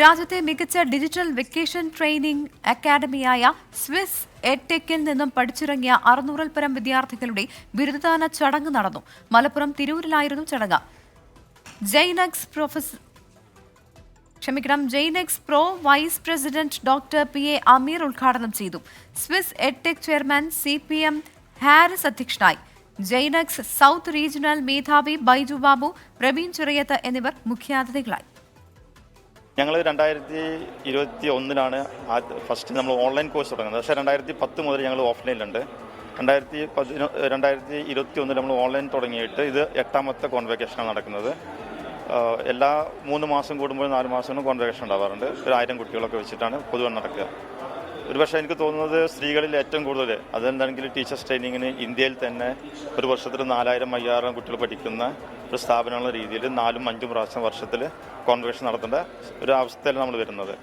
രാജ്യത്തെ മികച്ച digital vacation training അക്കാദമിയായ സ്വിസ് എഡ്ടെക്കിൽ നിന്നും പഠിച്ചിറങ്ങിയ അറുന്നൂറിൽ പരം വിദ്യാർത്ഥികളുടെ ബിരുദദാന ചടങ്ങ് നടന്നു. മലപ്പുറം തിരൂരിലായിരുന്നു ചടങ്ങ്. ജൈനക്സ് പ്രൊഫസർ ക്ഷമിക്കണം. Jainex pro vice president doctor P A Ameer ഉദ്ഘാടനം ചെയ്തു. Swiss Edtech chairman C P M Haris അധ്യക്ഷനായി. ജെയ്നക്സ് സൗത്ത് റീജിയണൽ മേധാവി ബൈജു ബാബു പ്രവീൺ ചിറയത്ത് എന്നിവർ മുഖ്യാതിഥികളായി. ഞങ്ങൾ രണ്ടായിരത്തി ഇരുപത്തി ഒന്നിലാണ് ഫസ്റ്റ് നമ്മൾ ഓൺലൈൻ കോഴ്സ് തുടങ്ങുന്നത്. പക്ഷേ രണ്ടായിരത്തി പത്ത് മുതൽ ഞങ്ങൾ ഓഫ്ലൈനിലുണ്ട്. രണ്ടായിരത്തി പതിനൊ രണ്ടായിരത്തി ഇരുപത്തി ഒന്നിൽ നമ്മൾ ഓൺലൈൻ തുടങ്ങിയിട്ട് ഇത് എട്ടാമത്തെ കോൺവെക്കേഷനാണ് നടക്കുന്നത്. എല്ലാ മൂന്ന് മാസം കൂടുമ്പോഴും നാല് മാസം കോൺവെക്കേഷൻ ഉണ്ടാവാറുണ്ട്. ഒരു ആയിരം കുട്ടികളൊക്കെ വെച്ചിട്ടാണ് പൊതുവെ നടക്കുക. ഒരുപക്ഷെ എനിക്ക് തോന്നുന്നത് സ്ത്രീകളിൽ ഏറ്റവും കൂടുതൽ അതെന്താണെങ്കിൽ ടീച്ചേഴ്സ് ട്രെയിനിങ്ങിന് ഇന്ത്യയിൽ തന്നെ ഒരു വർഷത്തിൽ നാലായിരം അയ്യായിരം കുട്ടികൾ പഠിക്കുന്ന ഒരു സ്ഥാപനമുള്ള രീതിയിൽ നാലും അഞ്ചും പ്രാവശ്യം വർഷത്തിൽ കോൺവെൻഷൻ നടത്തേണ്ട ഒരു അവസ്ഥയിൽ നമ്മൾ വരുന്നത്.